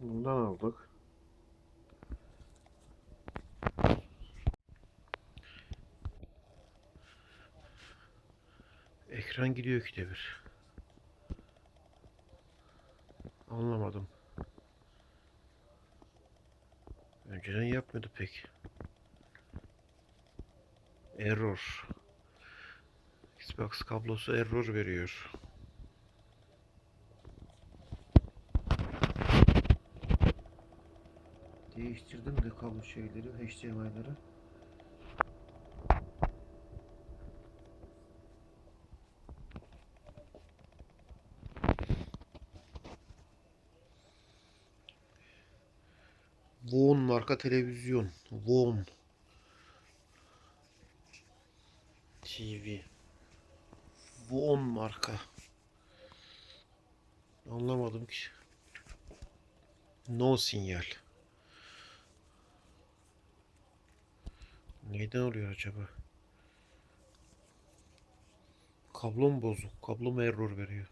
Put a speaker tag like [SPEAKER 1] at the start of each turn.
[SPEAKER 1] Bundan aldık. Ekran gidiyor ikide bir. Anlamadım. Önceden yapmıyordu pek. Error. Xbox kablosu error veriyor. Değiştirdim de kablo şeyleri, HDMI'ları. Von marka televizyon. Von. TV. Von marka. Anlamadım ki. No sinyal. Neyden oluyor acaba? Kablom bozuk. Kablom error veriyor.